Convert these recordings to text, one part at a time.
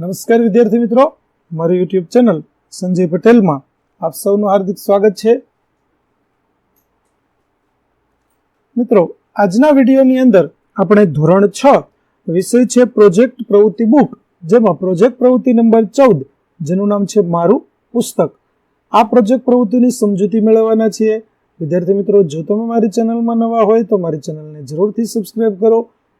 નમસ્કાર વિદ્યાર્થી મિત્રો. મારી યુટ્યુબ ચેનલ સંજય પટેલમાં આપ સૌનું હાર્દિક સ્વાગત છે. મિત્રો, આજના વિડીયોની અંદર આપણે ધોરણ છ વિષય છે પ્રોજેક્ટ પ્રવૃત્તિ બુક, જેમાં પ્રોજેક્ટ પ્રવૃત્તિ નંબર ચૌદ, જેનું નામ છે મારું પુસ્તક. આ પ્રોજેક્ટ પ્રવૃત્તિની સમજૂતી મેળવવાના છીએ. વિદ્યાર્થી મિત્રો, જો તમે મારી ચેનલમાં નવા હોય તો મારી ચેનલને જરૂરથી સબસ્ક્રાઈબ કરો.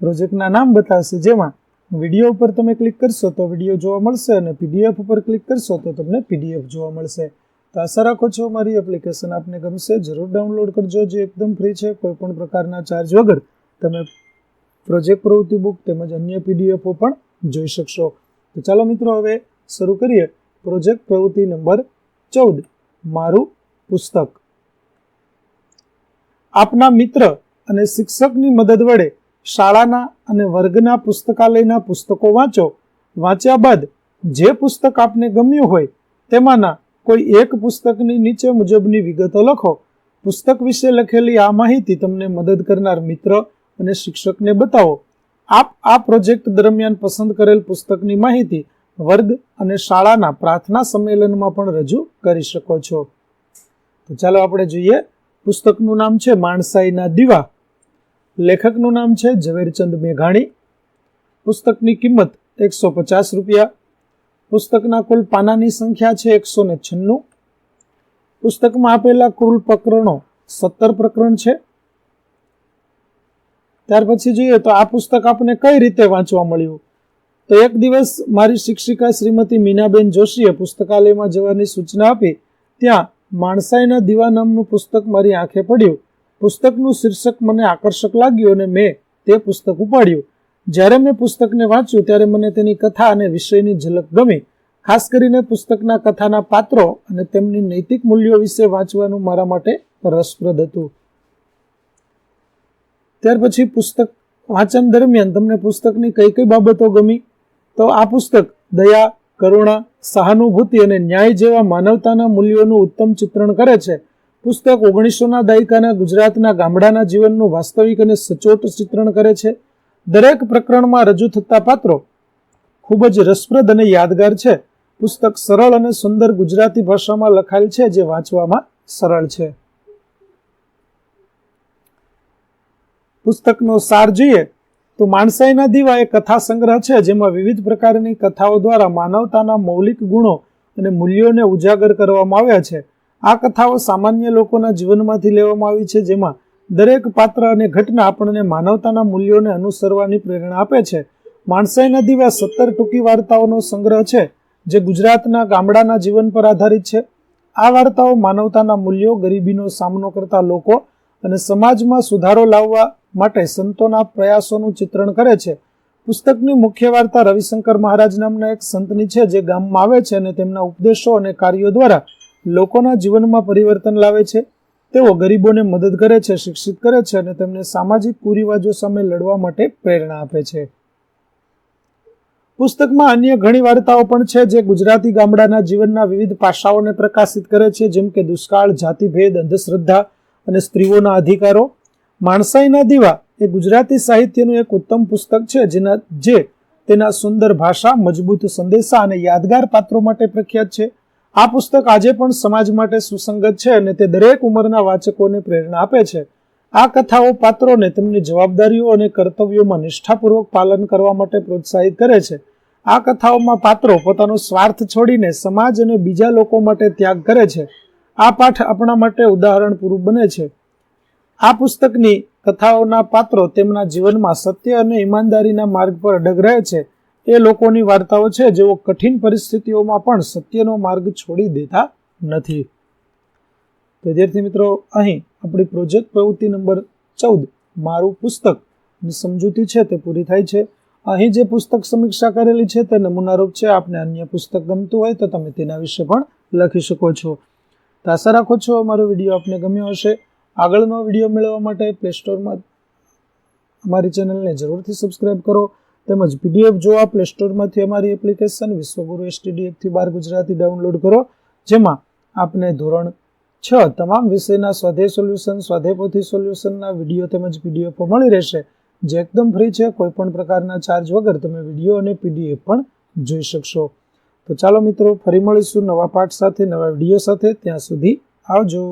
પ્રોજેક્ટના નામ બતાવશે. જેમાં વીડિયો ઉપર તમે ક્લિક કરશો તો વીડિયો જોવા મળશે અને પીડીએફ ઉપર ક્લિક કરશો તો તમને પીડીએફ જોવા મળશે. તો આશા રાખો છો મારી એપ્લિકેશન આપને ગમશે. જરૂર ડાઉનલોડ કરજો જે એકદમ ફ્રી છે. કોઈ પણ પ્રકારના ચાર્જ વગર તમે પ્રોજેક્ટ પ્રવૃત્તિ બુક તેમજ અન્ય પીડીએફો પણ જોઈ શકશો. તો ચાલો મિત્રો હવે શરૂ કરીએ. પ્રોજેક્ટ પ્રવૃત્તિ નંબર ચૌદ. મારું પુસ્તક. આપના મિત્ર અને શિક્ષકની મદદ વડે શાળાના અને વર્ગના પુસ્તકાલયના પુસ્તકો વાંચો. વાંચ્યા બાદ જે પુસ્તક આપને ગમ્યું હોય, તેમાંના કોઈ એક પુસ્તકની નીચે મુજબની વિગતો લખો. પુસ્તક વિશે લખેલી આ માહિતી તમને મદદ કરનાર મિત્ર અને શિક્ષકને બતાવો. આપ આ પ્રોજેક્ટ દરમિયાન પસંદ કરેલ પુસ્તકની માહિતી વર્ગ અને શાળાના પ્રાર્થના સંમેલનમાં પણ રજૂ કરી શકો છો. તો ચાલો આપણે જોઈએ. પુસ્તકનું નામ છે માણસાઈના દીવા. લેખકનું નામ છે ઝવેરચંદ મેઘાણી. પુસ્તકની કિંમત એકસો પચાસ રૂપિયા. પુસ્તકના કુલ પાનાની સંખ્યા છે એકસો ને છન્નું. પુસ્તકમાં આપેલા કુલ પ્રકરણો સત્તર પ્રકરણ છે. ત્યાર પછી જોઈએ તો આ પુસ્તક આપને કઈ રીતે વાંચવા મળ્યું? તો એક દિવસ મારી શિક્ષિકા શ્રીમતી મીનાબેન જોશીએ પુસ્તકાલયમાં જવાની સૂચના આપી. ત્યાં માણસાઈના દીવા નામનું પુસ્તક મારી આંખે પડ્યું. પુસ્તકનું શીર્ષક મને આકર્ષક લાગ્યું અને મેં તે પુસ્તક ઉપાડ્યું. જ્યારે મેં પુસ્તકને વાંચ્યું, ત્યારે મને તેની કથા અને વિષયની ઝલક ગમી. ખાસ કરીને પુસ્તકના કથાના પાત્રો અને તેમની નૈતિક મૂલ્યો વિશે વાંચવાનું મારા માટે રસપ્રદ હતું. ત્યાર પછી પુસ્તક વાંચન દરમિયાન તમને પુસ્તકની કઈ કઈ બાબતો ગમી? તો આ પુસ્તક દયા, કરુણા, સહાનુભૂતિ અને ન્યાય જેવા માનવતાના મૂલ્યોનું ઉત્તમ ચિત્રણ કરે છે. પુસ્તક ઓગણીસોના દાયકાના ગુજરાતના ગામડાના જીવનનું વાસ્તવિક અને સચોટ ચિત્રણ કરે છે. દરેક પ્રકરણમાં રજૂ થતા પાત્રો ખૂબ જ રસપ્રદ અને યાદગાર છે. પુસ્તક સરળ અને સુંદર ગુજરાતી ભાષામાં લખાયેલ છે, જે વાંચવામાં સરળ છે. પુસ્તકનો સાર જોઈએ તો માણસાઈના દીવા એ કથા સંગ્રહ છે, જેમાં વિવિધ પ્રકારની કથાઓ દ્વારા માનવતાના મૌલિક ગુણો અને મૂલ્યોને ઉજાગર કરવામાં આવ્યા છે. આ કથાઓ સામાન્ય લોકોના જીવનમાંથી લેવામાં આવી છે, જેમાં દરેક પાત્ર અને ઘટના આપણને માનવતાના મૂલ્યોને અનુસરવાની પ્રેરણા આપે છે. માણસાઈના દીવા સત્તર ટૂંકી વાર્તાઓનો સંગ્રહ છે, જે ગુજરાતના ગામડાના જીવન પર આધારિત છે. આ વાર્તાઓ માનવતાના મૂલ્યો ગરીબીનો સામનો કરતા લોકો અને સમાજમાં સુધારો લાવવા માટે સંતોના પ્રયાસોનું ચિત્રણ કરે છે. પુસ્તકની મુખ્ય વાર્તા રવિશંકર મહારાજ નામના એક સંતની છે, જે ગામમાં આવે છે અને તેમના ઉપદેશો અને કાર્યો દ્વારા લોકોના જીવનમાં પરિવર્તન લાવે છે. તેઓ ગરીબોને મદદ કરે છે, શિક્ષિત કરે છે અને તેમને સામાજિક કુરિવાજો સામે લડવા માટે પ્રેરણા આપે છે. પુસ્તકમાં અન્ય ઘણી વાર્તાઓ પણ છે જે ગુજરાતી ગામડાના જીવનના વિવિધ પાસાઓને પ્રકાશિત કરે છે, જેમ કે દુષ્કાળ, જાતિભેદ, અંધશ્રદ્ધા અને સ્ત્રીઓના અધિકારો. માણસાઈના દીવા એ ગુજરાતી સાહિત્યનું એક ઉત્તમ પુસ્તક છે, જેના જે તેના સુંદર ભાષા, મજબૂત સંદેશા અને યાદગાર પાત્રો માટે પ્રખ્યાત છે. આ પુસ્તક આજે પણ સમાજ માટે સુસંગત છે અને તે દરેક ઉંમરના વાચકોને પ્રેરણા આપે છે. આ કથાઓ પાત્રોને તેમની જવાબદારીઓ અને કર્તવ્યોમાં નિષ્ઠાપૂર્વક પાલન કરવા માટે પ્રોત્સાહિત કરે છે. આ કથાઓમાં પાત્રો પોતાનો સ્વાર્થ છોડીને સમાજ અને બીજા લોકો માટે ત્યાગ કરે છે. આ પાઠ આપણા માટે ઉદાહરણ પૂરું બને છે. આ પુસ્તકની કથાઓના પાત્રો તેમના જીવનમાં સત્ય અને ઈમાનદારીના માર્ગ પર અડગ રહે છે. એ લોકોની વાર્તાઓ છે, જેઓ કઠિન પરિસ્થિતિઓમાં પણ સત્યનો માર્ગ છોડી દેતા નથી. વિદ્યાર્થી મિત્રો, અહીં આપણી પ્રોજેક્ટ પ્રવૃત્તિ નંબર ચૌદ, મારું પુસ્તક સમજૂતી છે તે પૂરી થાય છે. અહીં જે પુસ્તક સમીક્ષા કરેલી છે તે નમૂનારૂપ છે. આપને અન્ય પુસ્તક ગમતું હોય તો તમે તેના વિશે પણ લખી શકો છો. તો આશા રાખો છો અમારો વીડિયો આપને ગમ્યો હશે. આગળનો વીડિયો મેળવવા માટે પ્લે સ્ટોરમાં અમારી ચેનલને જરૂરથી સબસ્ક્રાઈબ કરો. તેમજ પીડીએફ જોવા પ્લે સ્ટોરમાંથી અમારી એપ્લિકેશન વિશ્વગુરુ એસટીડીએફથી બાર ગુજરાતી ડાઉનલોડ કરો, જેમાં આપને ધોરણ છ તમામ વિષયના સ્વાધ્યાય સોલ્યુશન સ્વાધ્યાય પોથી સોલ્યુશનના વીડિયો તેમજ પીડીએફો મળી રહેશે. જે એકદમ ફ્રી છે, કોઈ પણ પ્રકારના ચાર્જ વગર તમે વીડિયો અને પીડીએફ પણ જોઈ શકશો. તો ચાલો મિત્રો, ફરી મળીશું નવા પાઠ સાથે, નવા વીડિયો સાથે. ત્યાં સુધી આવજો.